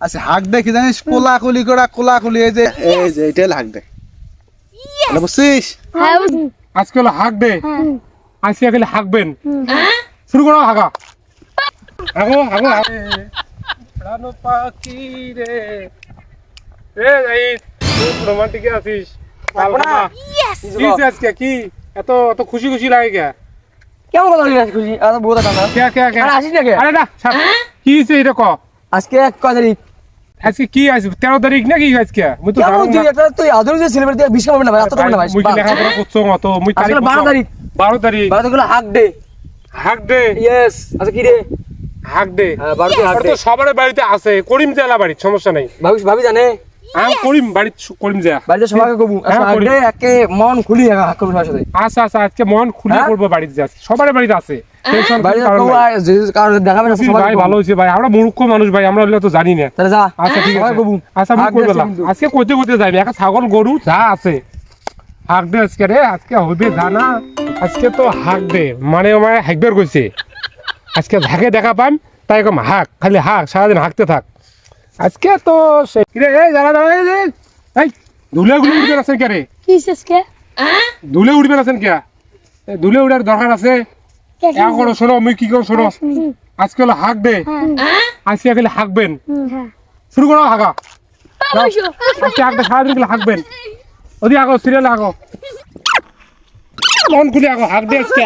আচ্ছা হাক দে কি জানিস? কোলাকুলি করা কোলাকুলি এই যে এই যে এটাই হাক দে। তাহলে বুঝছিস হ্যাঁ আজকে হলো হাঁক দে। হ্যাঁ। আজকে গেলে হাঁকবেন। শুরু করো হাগা। হাগো হাগো প্রাণ পাখি রে। রে এই রোমান্টিকে আছিস। কাল আজকে কি? এত এত খুশি খুশি লাগে কে? কেমন কথা বলি খুশি? আর বহুত কান্না কে কে কে? আরে আসিস না কে? আরে না কি হইছে এটা ক? আজকে এক তারিখ আজকে কি আছে তেরো তারিখ নাকি আজকে? মুই তো এটা তুই আদর যে সেলিব্রেট বিশ না ভাই? এত না ভাই? মুই কি লেখাপড়া করছ অত মুই তারিখ আসলে বারো বলছো। তারিখ। বারো তারিখ। বারো তারিখ হাক ডে। হাক দে ইয়েস আচ্ছা কি রে হাক দে হ্যাঁ বারো তারিখ হাক ডে তো সবার বাড়িতে আছে। করিম জেলা বাড়ির সমস্যা নেই। ভাবি ভাবি জানে? আমি করিম বাড়ির করিম যা বাড়িতে সবাইকে কবু। আচ্ছা হ্যাঁ। ডে একে মন খুলি হাক করব সবার সাথে। আচ্ছা আচ্ছা আজকে মন খুলে হ্যাঁ? করব বাড়িতে যাচ্ছি সবার বাড়িতে আছে। ভালো হয়েছে ভাই আমরা মূর্খ মানুষ ভাই আমরা তো জানি না। আচ্ছা ঠিক আছে। আচ্ছা হাক। আজকে একটা ছাগল গরু যা আছে। হাক দে আজকে রে আজকে হবে জানা আজকে তো হাক দে। মানে আমার হাকবার কইছে। আজকে ঝাঁকে দেখা পাম তাই কম হাক খালি হাক সারাদিন হাঁকতে থাক। আজকে তো সে রে যারা এই, ধুলে উঠবে আছেন কে রে? কি শেষকে ধুলে উঠবে আছেন কে? ধুলে উঠার দরকার আছে। করো? শোনো আমি কি করো শোনো? আজকে হলো হাক দে আজকে গেলে হাঁকবেন হ্যাঁ। শুরু করো হাগা। অবশ্য আজকে একটা সারাদিন গেলে হাঁকবেন ওদি আগো সিরিয়াল আগো। মন খুলে আগো হাঁক দে আজকে।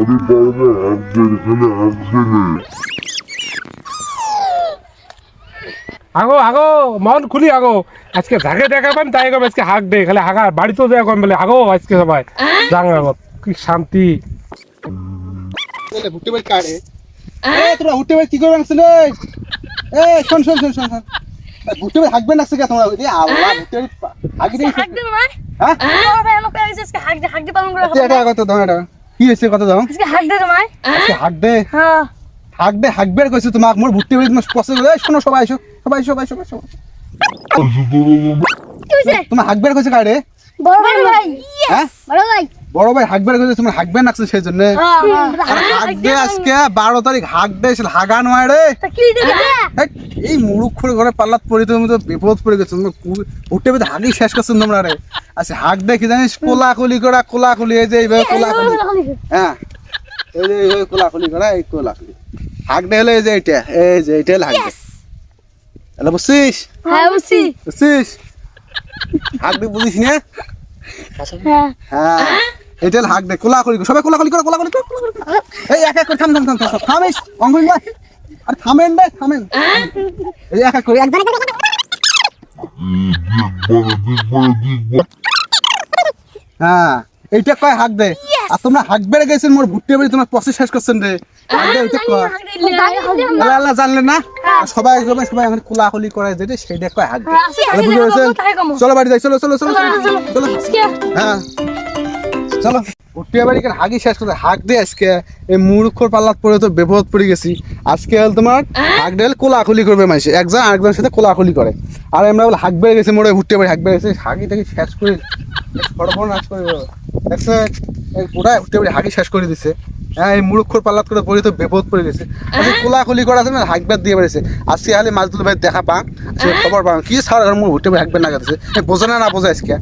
এখানে আগো আগো মন খুলি আগো। আজকে ঝাঁকে দেখা পান তাই আজকে হাঁক দে খালি হাগা বাড়িতেও কম বলে আগো আজকে সবাই। যাং আগো কি শান্তি। বলে ভুট্টে বাড়ি কাড়ে এ তোরা ভুট্টে বাড়ি কি করবে এ শোন শোন শোন শোন শোন। ভুট্টে বাড়ি হাঁকবে নাকছে কে তোমরা? এ আল্লাহ ভুট্টে বাড়ি হাঁকি দেই হাক দে হ্যাঁ? ও ভাই আমাকে আজকে হাক দে হাক পালন করে এটা কত দাও এটা কি হয়েছে কত দাও? আজকে হাক দে রে মাই আজকে হাঁক দে হ্যাঁ। হাঁক দে হাঁকবে কইছে তোমাক। মোর ভুট্টে বাড়ি তোমার এই শোনো সবাই এসো। সবাই সবাই সবাই তোমার হাঁকবে কইছে কাড়ে বড় ভাই ভাই। হ্যাঁ? বড় ভাই। বড় ভাই হাঁকবে কইছে তোমার হাঁকবে নাকছে সেই জন্য হ্যাঁ আর হাঁক দে আজকে বারো তারিখ হাঁক দে সে হাগা নয় রে। এই মুরুক্ষর ঘরে পাল্লাত পড়ে তুমি তো বিপদ পড়ে গেছো তুমি উঠে বেঁধে হাগি শেষ করছ তোমরা রে। আচ্ছা হাক দেখি জানিস? কোলাকুলি করা কোলাকুলি এই যে এইভাবে কোলাকুলি। হ্যাঁ এই যে এইভাবে কোলাকুলি করা এই কোলাকুলি। হাক দে হলো এই যে এইটা এই যে এইটা হলো হাক দে হ্যালো বুঝছিস হ্যাঁ বুঝছি বুঝছিস হাক দে বুঝিস না? হ্যাঁ। হ্যাঁ। এইটা হলো হাক দে কোলাকুলি কর। সবাই কোলাকুলি করো কোলাকুলি করো। এই এক এক করে থাম থাম থাম থাম থাম। থামিস অঙ্গুল ভাই আরে থামেন রে থামেন। এই এক এক করে এক হ্যাঁ এইটা কয় হাক দে। আর তোমরা হাক বেড়ে গেছেন মোর ভুট্টে বাড়ি তোমার পথে শেষ করছেন রে। দে এইটা কয়। আল্লাহ জানলে না? আর সবাই সবাই সবাই এখন কোলাকুলি করে যেটা সেইটা কয় হাক দে। গেছেন চলো বাড়ি যাই চলো চলো চলো চলো। চলো হ্যাঁ। চলো বাড়ি কেন হাগি শেষ করে হাক দে আজকে। এই মূর্খর পাল্লাত পড়ে তো বিপদ পড়ে গেছি। আজকে হল তোমার হাক দেল কোলাকুলি করবে মানুষ। একজন আরেকজনের সাথে কোলাকুলি করে। আর আমরা বলে হাক বেড়ে গেছে মোড়ে বাড়ি হাক বেড়ে গেছে। হাগি টাকি শেষ করে। দেখছ ভুট্টে বাড়ি হাগি শেষ করে দিছে। হ্যাঁ এই মূর্খর পাল্লাত করে পড়ে তো বিপদ পড়ে গেছে। কোলাকুলি করা আছে না হাক বেদ দিয়ে বেড়েছে। আজকে হালে মাছ দুলো ভাই দেখা পা খবর পা কি সার মোর ভুট্টে বাড়ি হাক বেড় না গেছে বোঝে না না বোঝে আজকে।